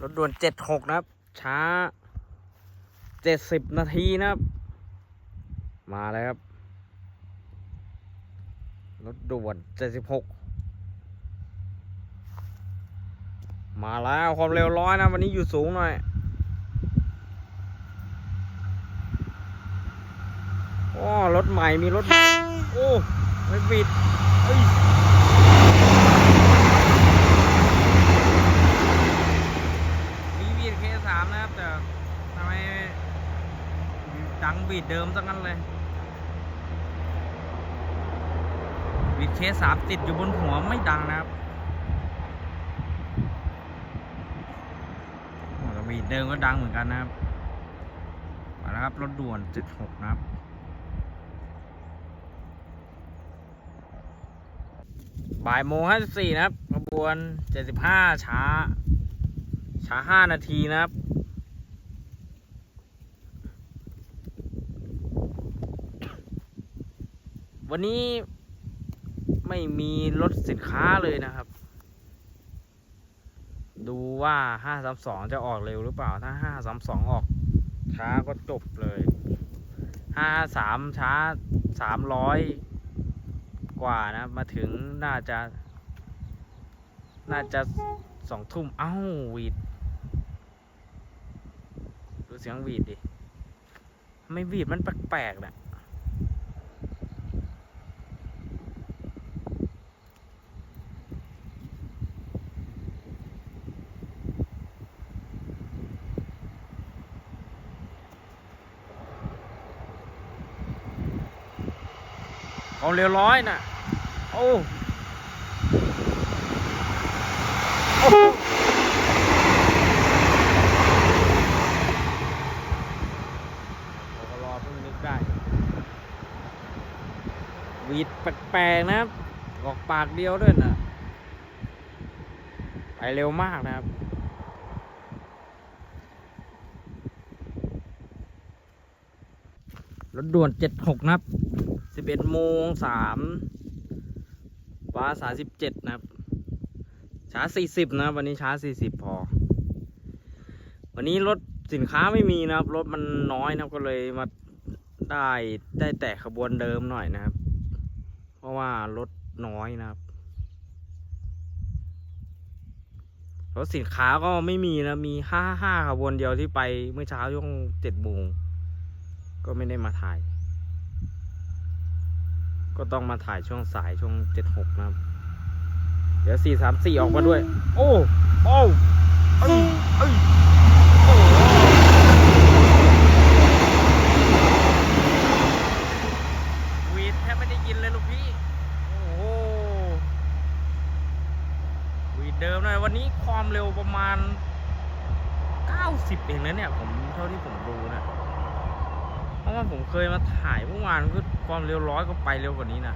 รถด่วนเจ็ดหกนะครับ ช้าเจ็ดสิบนาทีนะครับ มาแล้วครับ รถด่วนเจ็ดสิบหกมาแล้วความเร็วร้อยนะ วันนี้อยู่สูงหน่อย โอ้ รถใหม่มีรถใหม่โอ้ ไม่ปิดเอ้ย มีบีดเคสามนะครับ แต่ ทำไมดังบีดเดิมซะงั้นเลยบีดเคสามติดอยู่บนหัวไม่ดังนะครับบีดเดิมก็ดังเหมือนกันนะครับมาแล้วครับรถด่วน76นะครับบ่ายโมงห้าสิบสี่นะครับขบวนเจ็ดสิบห้าช้า ช้าห้านาทีนะครับ วันนี้ไม่มีรถสินค้าเลยนะครับ ดูว่าห้าสามสองจะออกเร็วหรือเปล่า ถ้าห้าสามสออกช้าก็จบเลยห้าสามช้าสามร้อยกว่านะ มาถึงน่าจะ น่าจะสองทุ่ม เอ้าวีด ดูเสียงวีดดิ ไม่วีดมันแปลกๆนะ ความเร็วร้อยน่ะโอ้โอ้รอเพิ่งนึกได้ วีดแปลกๆนะครับ ออกปากเดียวด้วยนะไปเร็วมากนะครับรถด่วนเจ็ดหกนะครับ สิบเอ็ดโมงสามว้าสาสิบเจ็ดนะครับ ช้าสี่สิบนะ วันนี้ช้าสี่สิบพอ วันนี้รถสินค้าไม่มีนะครับ รถมันน้อยนะครับก็เลยมาได้ได้แต่ขบวนเดิมหน่อยนะครับ เพราะว่ารถน้อยนะครับรถสินค้าก็ไม่มีนะ มีห้าห้าขบวนเดียวที่ไปเมื่อเช้าช่วงเจ็ดโมงก็ไม่ได้มาถ่าย ก็ต้องมาถ่ายช่วงสายช่วงเจ็ดหกนะครับ เดี๋ยวสี่สามสี่ออกมาด้วย โอ้โอ้เอ้ยเอ้ยโอ้วีดแทบไม่ได้ยินเลยลูกพี่ โอ้โหวีดเดิมหน่อยวันนี้ความเร็วประมาณ 90 เองนะเนี่ย ผมเท่าที่ผมดูนะเพ ราะว่าผมเคยมาถ่ายเมื่อวานก็ความเร็วร้อยก็ไปเร็วกว่านี้นะ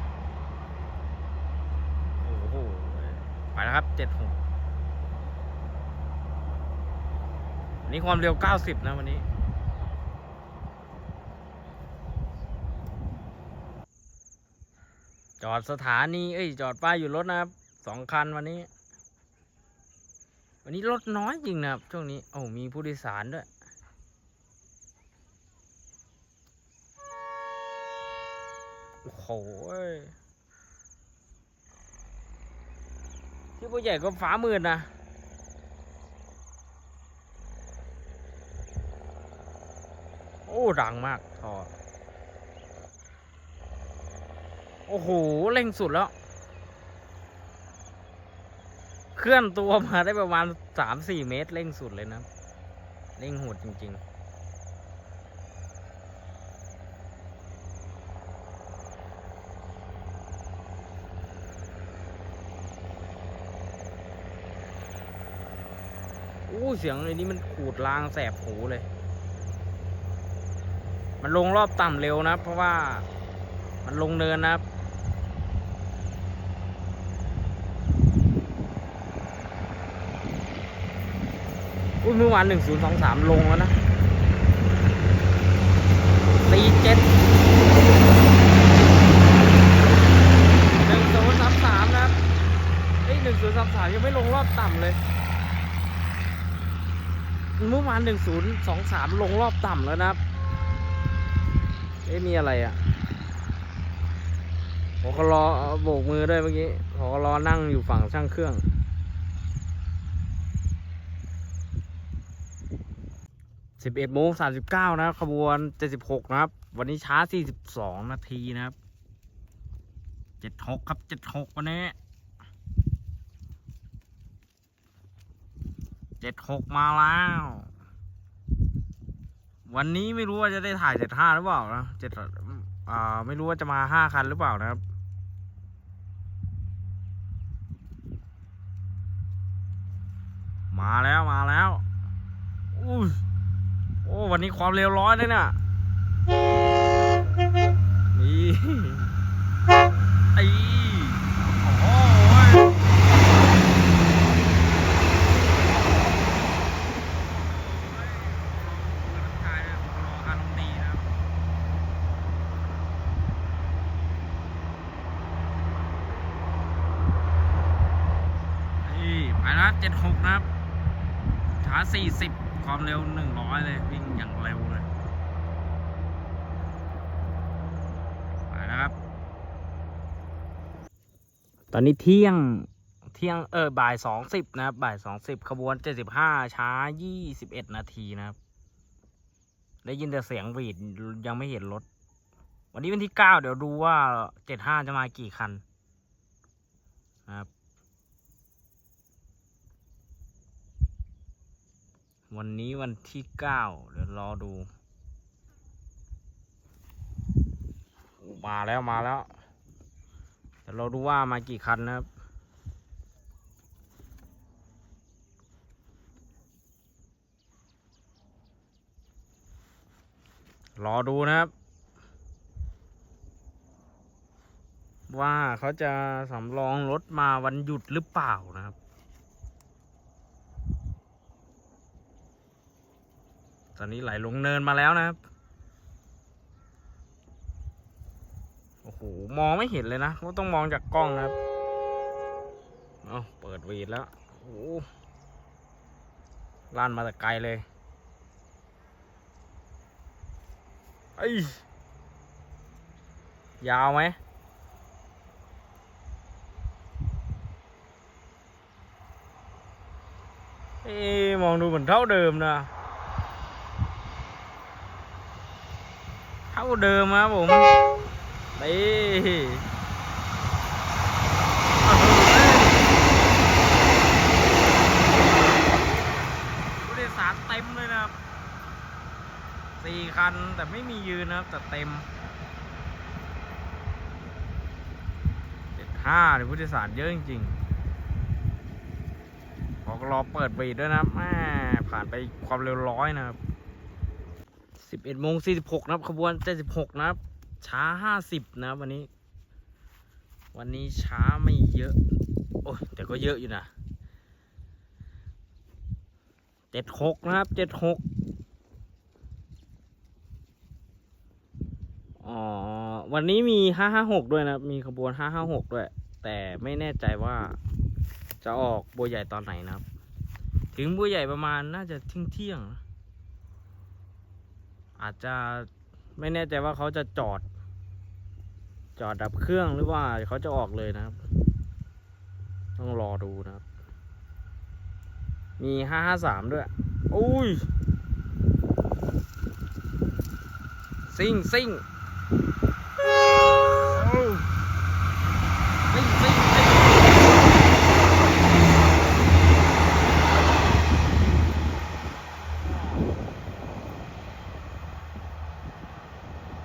โอ้โหไปแล้วครับเจ็ดหกวันนี้ความเร็วเก้าสิบนะวันนี้จอดสถานี เอ้ย จอดป้ายอยู่รถนะครับ สองคันวันนี้ วันนี้รถน้อยจริงนะครับ ช่วงนี้ โอ้ มีผู้โดยสารด้วย โอ้โหที่ผู้ใหญ่ก็ฟ้ามืดนะโอ้ดังมากทอโอ้โหเร่งสุดแล้ว เคลื่อนตัวมาได้ประมาณสามสี่เมตรเร่งสุดเลยนะ เร่งโหดจริง ๆ อู้เสียงในนี้มันขูดลางแสบหูเลย มันลงรอบต่ำเร็วนะ เพราะว่ามันลงเนินนะครับ อุ้ยเมื่อวานหนึ่งศูนย์สองสามลงแล้วนะตีเจ็ดหนึ่งศูนย์สามสามนะครับเอ้ยหนึ่งศูนย์สามสามยังไม่ลงรอบต่ำเลย เมื่อวานหนึ่งศูนย์สองสามลงรอบต่ำแล้วนะครับ เอ๊ะมีอะไรอะพอกรอโบกมือด้วยเมื่อกี้พอกรอนั่งอยู่ฝั่งช่างเครื่อง สิบเอ็ดโมงสามสิบเก้านะครับขบวนเจ็ดสิบหกนะครับ วันนี้ช้าสี่สิบสองนาทีนะครับ เจ็ดหกครับเจ็ดหกวันนี้ เจ็ดหกมาแล้ว วันนี้ไม่รู้ว่าจะได้ถ่ายเจ็ดห้าหรือเปล่านะเจ็ดอ่าไม่รู้ว่าจะมาห้าคันหรือเปล่านะครับมาแล้วมาแล้วอุ้โอ้วันนี้ความเร็วร้อยเลยเนี่ยนี่ไอ้โอ้ยถ่ายเลยรอการตีนะครับนี่ไปแล้ว เจ็ดหกนะครับช้าสี่สิบความเร็วหนึ่งร้อยเลย วิ่งอย่างเร็วเลยไปแล้วครับ ตอนนี้เที่ยงเที่ยงเออบ่ายสองสิบนะครับ บ่ายสองสิบขบวนเจ็ดสิบห้าช้ายี่สิบเอ็ดนาทีนะครับ ได้ยินแต่เสียงหวีดยังไม่เห็นรถ วันนี้วันที่เก้าเดี๋ยวดูว่าเจ็ดห้าจะมากี่คันนะครับ วันนี้วันที่เก้าเดี๋ยวรอดู มาแล้วมาแล้วเดี๋ยวเราดูว่ามากี่คันนะครับ รอดูนะครับ ว่าเขาจะสำรองรถมาวันหยุดหรือเปล่านะครับ ตอนนี้ไหลลงเนินมาแล้วนะครับ โอ้โห มองไม่เห็นเลยนะก็ต้องมองจากกล้องนะครับ เอาเปิดวีดแล้ว โอ้โหลั่นมาแต่ไกลเลยไอ้ยยาวไหมเอ๊มองดูเหมือนเท่าเดิมนะ เท่าเดิมครับผมนี่ผู้โดยสารเต็มเลยนะครับสี่คันแต่ไม่มียืนนะครับ แต่เต็มเจ็ดห้าเนี่ยผู้โดยสารเยอะจริงๆพอกรอเปิดบีดด้วยนะแม่ผ่านไปความเร็วร้อยนะครับ สิบเอ็ดโมงสี่สิบหกนะครับขบวนเจ็ดสิบหกนะครับ ช้าห้าสิบนะวันนี้ วันนี้ช้าไม่เยอะ โอ้ยแต่ก็เยอะอยู่นะเจ็ดหกนะครับเจ็ดหกอ๋อวันนี้มีห้าห้าหกด้วยนะมีขบวนห้าห้าหกด้วย แต่ไม่แน่ใจว่าจะออกบัวใหญ่ตอนไหนนะครับ ถึงบัวใหญ่ประมาณน่าจะเที่ยงเที่ยงนะ อาจจะไม่แน่ใจว่าเขาจะจอด จอดดับเครื่องหรือว่าเขาจะออกเลยนะครับ ต้องรอดูนะครับ มีห้าห้าสามด้วย อุ้ยซิ่งซิ่งโอ้ซิ่งซิ่งซิ่ง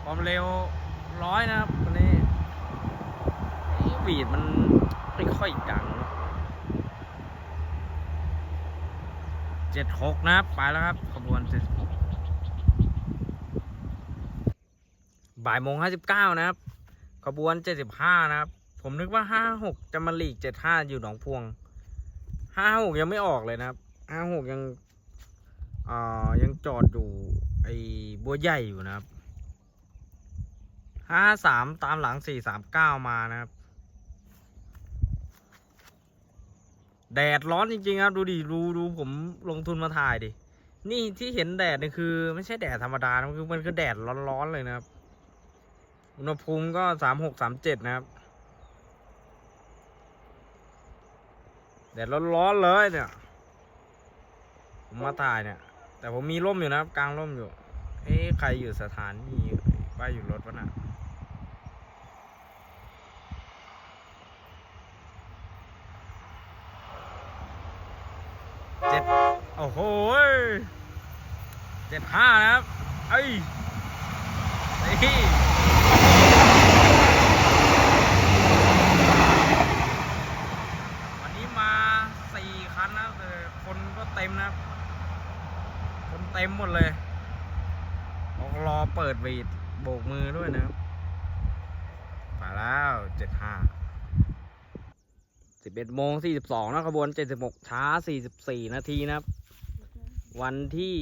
ความเร็ว ร้อยนะครับวันนี้บีดมันไม่ค่อยดังเจ็ดหกนะครับ ไปแล้วครับขบวนเจ็ดหกบ่ายโมงห้าสิบเก้านะครับ ขบวนเจ็ดสิบห้านะครับ ผมนึกว่าห้าหกจะมาหลีกเจ็ดห้าอยู่หนองพวงห้าหกยังไม่ออกเลยนะครับห้าหกยังอ่ายังจอดอยู่ไอ้บัวใหญ่อยู่นะครับ ห้าสามตามหลังสี่สามเก้ามานะครับ แดดร้อนจริงๆครับ ดูดิดูดูผมลงทุนมาถ่ายดิ นี่ที่เห็นแดดนี่คือ ไม่ใช่แดดธรรมดานะคือมันคือแดดร้อนๆเลยนะครับ อุณหภูมิก็สามหกสามเจ็ดนะครับ แดดร้อนๆเลยเนี่ย ผมมาถ่ายเนี่ย แต่ผมมีร่มอยู่นะครับ กลางร่มอยู่ เอ๊ะใครอยู่สถานีป้ายอยู่รถวะน่ะ จ็ดโอ้โหเจ็ดห้านะครับ เอ้ยนี่วันนี้มาสี่คันนะครับแต่คนก็เต็มนะครับคนเต็มหมดเลยรอเปิดวีดโบกมือด้วยนะครับมาแล้วเจ็ดห้า สิบเอ็ดโมงสี่สิบสองนะขบวนเจ็ดสิบหกช้าสี่สิบสี่นาทีนะครับ วันที่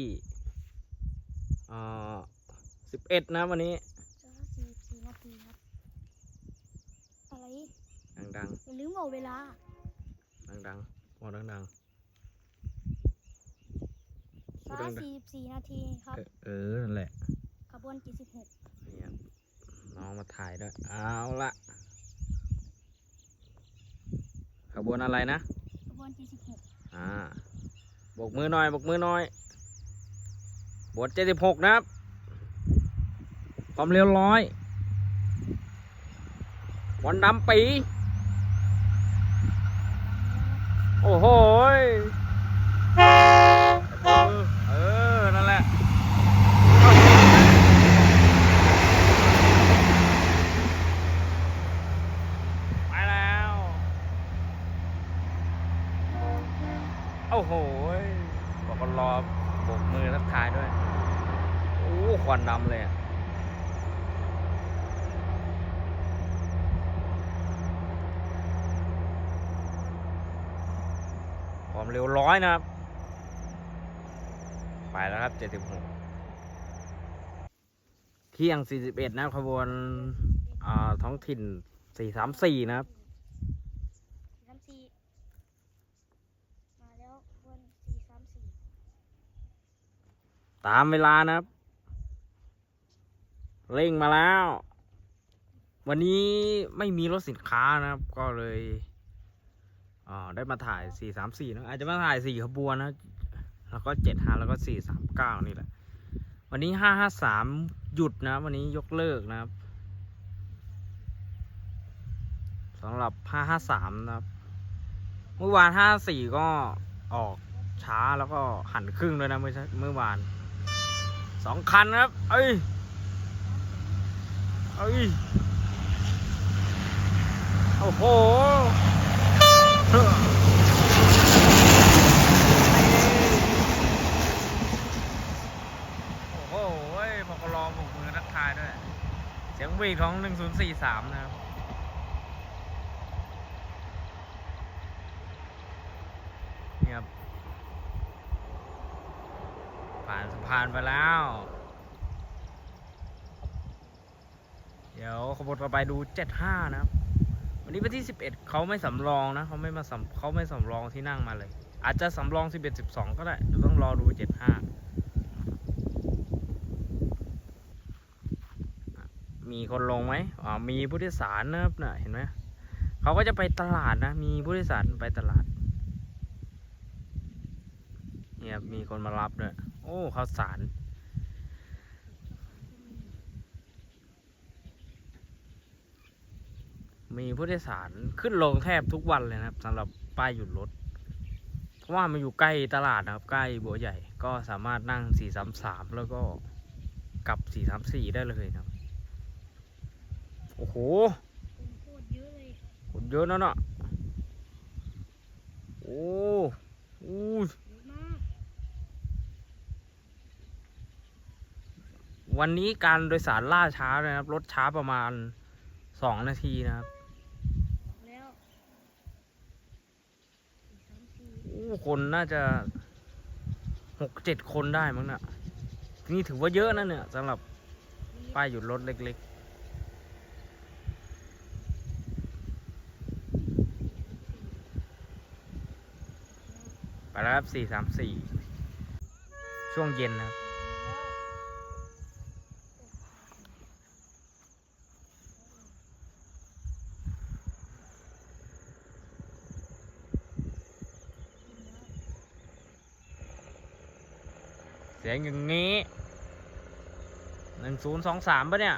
เอ่อสิบเอ็ดนะวันนี้จ้าสี่สี่นาทีครับอะไรดังอย่าลืมบอกเวลาๆดังๆบอกดังพูดช้าดังๆสี่สี่นาทีครับๆเออเออนั่นแหละขบวนเจ็ดสิบหกเนี่ยน้องมาถ่ายด้วย เอาละ ขบวนอะไรนะ ขบวนเจ็ดสิบหกอ่าบกมือหน่อยบกมือหน่อยบทเจ็ดสิบหกนะครับ ความเร็วร้อยวันดำปี โอ้โหยเออเออ นั่นแหละ ไปแล้ว โอ้โหยบอกคนรอโบกมือทักทายด้วย โอ้ ควันดำเลยอะความเร็วร้อยนะครับ ไปแล้วครับเจ็ดสิบหกเที่ยงสี่สิบเอ็ดนะครับขบวนอ่าท้องถิ่นสี่สามสี่นะครับสามสี่มาแล้วขบวนสี่สามสี่ตามเวลานะครับ เร่งมาแล้ว วันนี้ไม่มีรถสินค้านะครับ ก็เลยอ่าได้มาถ่าย 434นะอาจจะมาถ่าย 4 ขบวนนะ แล้วก็ 75 แล้วก็ 439 นี่แหละ วันนี้ 553 หยุดนะ วันนี้ยกเลิกนะครับสำหรับ 553 นะครับ เมื่อวาน 54 ก็ออกช้าแล้วก็หันครึ่งด้วยนะเมื่อเมื่อวาน สองคันครับ เอ้ย เอ้ยโอ้โหโอ้โหเว้พอกรอบุกมือทักทายด้วย เสียงวีของ 1043 นะครับนี่ครับผ่านสะพานไปแล้ว เดี๋ยว ขบวนต่อไปดู75นะครับ วันนี้วันที่11เขาไม่สำรองนะเขาไม่มาสำเขาไม่สำรองที่นั่งมาเลย อาจจะสำรอง11 12ก็ได้เดี๋ยวต้องรอดู75มีคนลงไหมอ๋อมีผู้โดยสารนะครับนะเห็นไหมเขาก็จะไปตลาดนะ มีผู้โดยสารไปตลาดเนี่ยมีคนมารับด้วยโอ้ข้าวสาร มีผู้โดยสารขึ้นลงแทบทุกวันเลยนะครับสำหรับป้ายหยุดรถ เพราะว่ามันอยู่ใกล้ตลาดนะครับ ใกล้บัวใหญ่ก็สามารถนั่ง 433 แล้วก็กลับ 434 ได้เลยนะครับ โอ้โหคนเยอะเลยคนเยอะนะเนาะโอ้โอ้เยอะมากวันนี้การโดยสารล่าช้าเลยนะครับ รถช้าประมาณ 2 นาทีนะครับ บอกแล้วสี่สามสี่ โอ้ คนน่าจะหกเจ็ดคนได้มั้งนะ่ะนี่ถือว่าเยอะนะเนี่ยสำหรับป้ายหยุดรถเล็กๆไปแล้วครับสี่สามสี่ช่วงเย็นนะครับ เสียง อย่างนี้หนึ่งศูนย์สองสามปะเนี่ย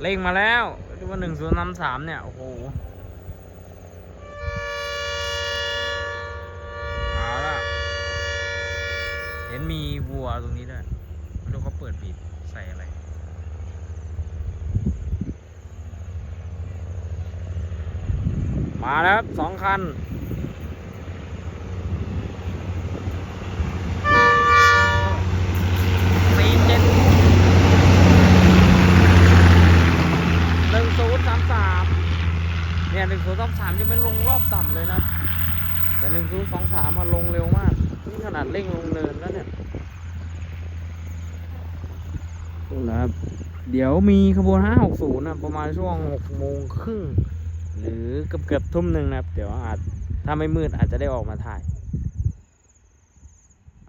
เร่งมาแล้วที่ว่าหนึ่งศูนย์นำสามเนี่ย โอ้โห วัวตรงนี้ด้วยไม่รู้เขาเปิดบีบใส่อะไรมาแล้วครับสองคัน สี่เจ็ด หนึ่งศูนย์สามสามเนี่ยหนึ่งศูนย์สามสามจะไม่ลงรอบต่ำเลยนะ แต่หนึ่งศูนย์สองสามมันลงเร็วมากนี่ขนาดเร่งลงเนินแล้วเนี่ย นะครับ เดี๋ยวมีขบวนห้าหกศูนะประมาณช่วงหกโมงครึ่ง หรือเกือบเกือบๆทุ่มหนึ่งนะครับ เดี๋ยวอาจถ้าไม่มืดอาจจะได้ออกมาถ่าย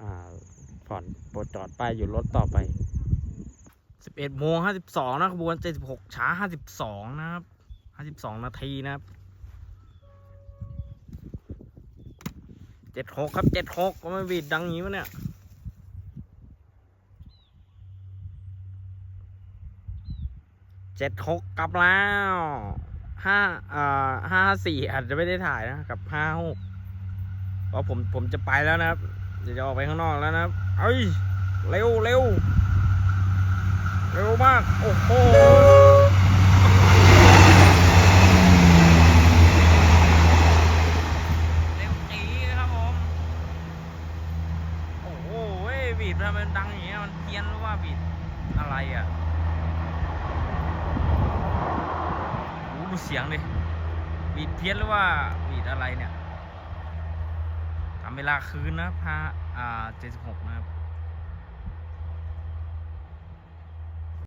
อ่าผ่อนบทจอดป้ายอยู่รถต่อไปสิบเอ็ดโมงห้าสิบสองนะขบวนเจ็ดสิบหกช้าห้าสิบสองนะครับห้าสิบสองนาทีนะครับเจ็ดหกครับเจ็ดหกก็ไม่บีดดังอย่างนี้วะเนี่ย เจ็ดหกกลับแล้วห้าเอ่าห้าสี่อาจจะไม่ได้ถ่ายนะกับห้าหกเพราะผมผมจะไปแล้วนะครับ เดี๋ยวจะออกไปข้างนอกแล้วนะครับ เอ้ย เร็วเร็วเร็วมาก โอ้โห เร็วจีครับผม โอ้โหเว้ยบีดทำไมมันดังอย่างเงี้ย มันเพี้ยนหรือว่าบีดอะไรอะโอ้โหดูเสียงดิ บีดเพี้ยนหรือว่าบีดอะไรเนี่ยทำเวลาคืนนะพาอ่าเจ็ดสิบหกนะครับ